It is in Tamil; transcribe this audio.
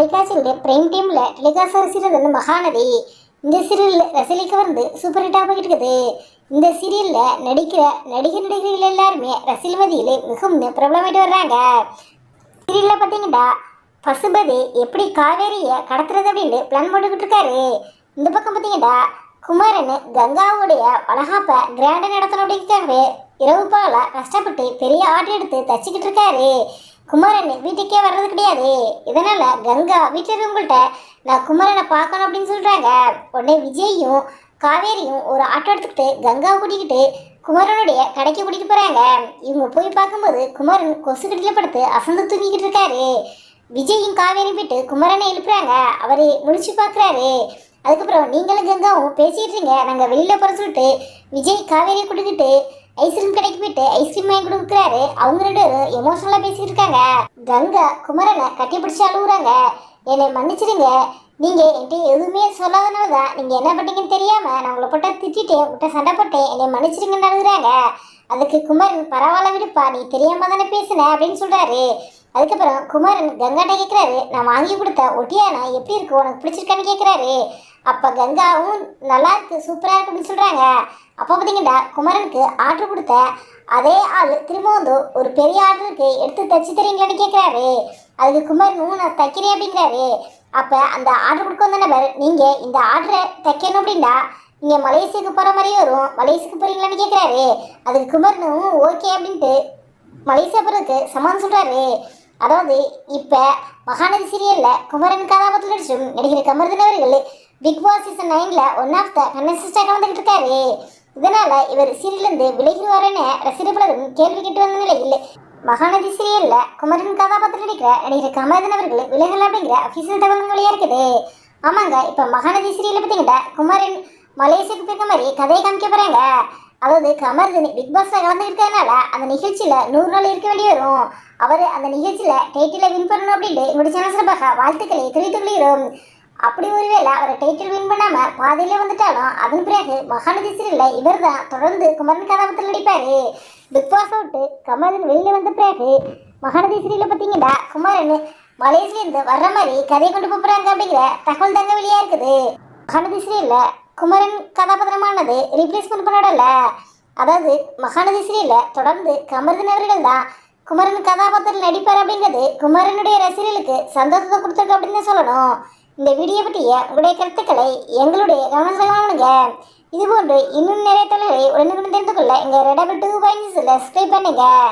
தொலைக்காட்சியில் பிரைம் டைமில் டெலிகாஸ்ட் சீரியல் வந்து மகாநதி. இந்த சீரியலில் ரசிலிக்கு வந்து சூப்பர் ஹிட்டாக போயிட்டு இருக்குது. இந்த சீரியலில் நடிக்கிற நடிகர் நடிகர்கள் எல்லாருமே ரசில் மிகவும் பிரபலமாயிட்டு வர்றாங்க. சீரியலில் பார்த்தீங்கன்னா பசுபதி எப்படி காவேரியை கடத்துறது அப்படின்னு பிளான் போட்டுக்கிட்டு இருக்காரு. இந்த பக்கம் பார்த்தீங்கன்னா குமாரன் கங்காவுடைய வளகாப்பை கிராண்டாக நடத்தணும் அப்படிங்கிறதுக்காகவே இரவு பகல கஷ்டப்பட்டு பெரிய ஆர்டர் எடுத்து தச்சுக்கிட்டு இருக்காரு. குமரன் வீட்டுக்கே வர்றது கிடையாது. இதனால கங்கா வீட்டில் இருக்கவங்கள்ட்ட நான் குமரனை பார்க்கணும் அப்படின்னு சொல்கிறாங்க உடனே விஜயும் காவேரியும் ஒரு ஆட்டோ எடுத்துக்கிட்டு கங்காவை கூட்டிக்கிட்டு குமரனுடைய கடைக்கு கூட்டிட்டு போகிறாங்க இவங்க போய் பார்க்கும்போது குமரன் கொசு கட்டில படுத்து அசந்து தூங்கிக்கிட்டு இருக்காரு. விஜயும் காவேரி போயிட்டு குமரனை எழுப்புறாங்க. அவர் முடிச்சு பார்க்குறாரு. அதுக்கப்புறம் நீங்களும் கங்காவும் பேசிகிட்டு இருக்கீங்க நாங்கள் வெளியில் போகிற சொல்லிட்டு விஜய் காவேரியை கொடுத்துட்டு ஐஸ்கிரீம் கடைக்கு போயிட்டு ஐஸ்கிரீம் வாங்கி கொடுக்குறாரு. அவங்க ரெண்டு பேரும் எமோஷனலாக பேசிக்கிட்டு இருக்காங்க கங்கா குமரனை கட்டி பிடிச்சி அழுகுறாங்க என்னை மன்னிச்சிடுங்க. நீங்கள் என்கிட்ட எதுவுமே சொல்லாதனால தான் நீங்கள் என்ன பண்ணீங்கன்னு தெரியாமல் நான் உங்களை போட்டால் திட்டிட்டேன் உங்கள்கிட்ட சண்டை போட்டேன். என்னை மன்னிச்சிடுங்கன்னு அழுகுறாங்க. அதுக்கு குமரன் பரவாயில்ல விடுப்பா நீ தெரியாமல் தானே பேசுன? அப்படின்னு சொல்கிறாரு அதுக்கப்புறம் குமரன் கங்காட்ட கேட்குறாரு நான் வாங்கி கொடுத்த ஒட்டியானா எப்படி இருக்கு? உனக்கு பிடிச்சிருக்கான்னு கேட்குறாரு அப்போ கங்காவும் நல்லா இருக்கு சூப்பராக இருக்கு அப்படின்னு சொல்கிறாங்க அப்போ பார்த்தீங்கன்னா குமரனுக்கு ஆர்டர் கொடுத்த அதே ஆள் திரும்ப வந்து ஒரு பெரிய ஆர்டருக்கு எடுத்து தச்சு தரீங்களான்னு கேட்குறாரு அதுக்கு குமரனும் நான் தைக்கிறேன் அப்படிங்கிறாரு. அப்போ அந்த ஆர்டர் கொடுக்க வந்த நபர் நீங்கள் இந்த ஆர்டரை தைக்கணும் அப்படின்னா நீங்கள் மலேசியாவுக்கு போகிற மாதிரி வரும். மலேசியாவுக்கு போகிறீங்களான்னு கேட்குறாரு அதுக்கு குமரனும் ஓகே அப்படின்ட்டு மலேசியா போகிறதுக்கு சமான் சொல்கிறாரு அதாவது இப்போ மகாநதி சீரியலில் குமரன் கதாபாத்திரம் நடிச்சும் நடிகர் கமர்தன் அவர்கள் பிக் பாஸ் சீசன் நைனில் ஒன் ஆஃப் த கண்டஸ்டாக கலந்துக்கிட்டு இருக்காரு. இதனால் இவர் சீரியலிருந்து விலகிடுவாருன்னு ரசிகர் பலரும் கேள்வி கேட்டு வந்த நிலையில் மகாநதி சீரியல்ல குமரன் கதாபாத்திரம் நடிக்கிற நடிகர் கமலதன் அவர்கள் விலகல் அப்படிங்கிற அபிஷியல் தகவல் வெளியாக இருக்குது ஆமாங்க இப்போ மகாநதி சீரியலில் பார்த்தீங்கன்னா குமரன் மலேசியாவுக்கு போயிருக்க மாதிரி கதையை காமிக்க போகிறாங்க அதாவது கமர்தினி பிக் பாஸ்ல கலந்துருக்கிறதுனால அந்த நிகழ்ச்சியில நூறு நாள் இருக்க வேண்டி வரும். அவர் அந்த நிகழ்ச்சியில டைட்டில வின் பண்ணணும் அப்படின்ட்டு எங்களுடைய சேனல் சார்பாக வாழ்த்துக்களை தெரிவித்துக் கொள்கிறோம். அப்படி ஒருவேளை அவர் டைட்டில் வின் பண்ணாம பாதையிலே வந்துட்டாலும் அதன் பிறகு மகாநதி சீரியல்ல இவர் தான் தொடர்ந்து குமரன் கதாபாத்திரம் நடிப்பாரு. பிக் பாஸ் விட்டு கமரன் வெளியில வந்த பிறகு மகாநதி சீரியல பார்த்தீங்கன்னா குமரன் மலேசியிலேருந்து வர்ற மாதிரி கதையை கொண்டு போறாங்க அப்படிங்கிற தகவல் தாங்க வெளியா இருக்குது. மகாநதி சீரியல்ல குமரன் கதாபாத்திரமானது ரீப்ளேஸ்மெண்ட் பண்ணடல அதாவது மகாநதி சீரியல்ல தொடர்ந்து கமர்தன் அவர்கள் தான் குமரன் கதாபாத்திரம் நடிப்பார் அப்படிங்கிறது குமரனுடைய ரசிகர்களுக்கு சந்தோஷத்தை கொடுத்துருக்கு அப்படின்னு தான் சொல்லணும். இந்த வீடியோ பற்றிய உங்களுடைய கருத்துக்களை எங்களுடைய கவனமாக இது இதுபோன்று இன்னும் நிறைய தொழில்களை உடனுக்குடன் தெரிந்து கொள்ள எங்கள் ரெடபிள் டூ பாயிண்ட்ஸில் சப்ஸ்கிரைப் பண்ணுங்கள்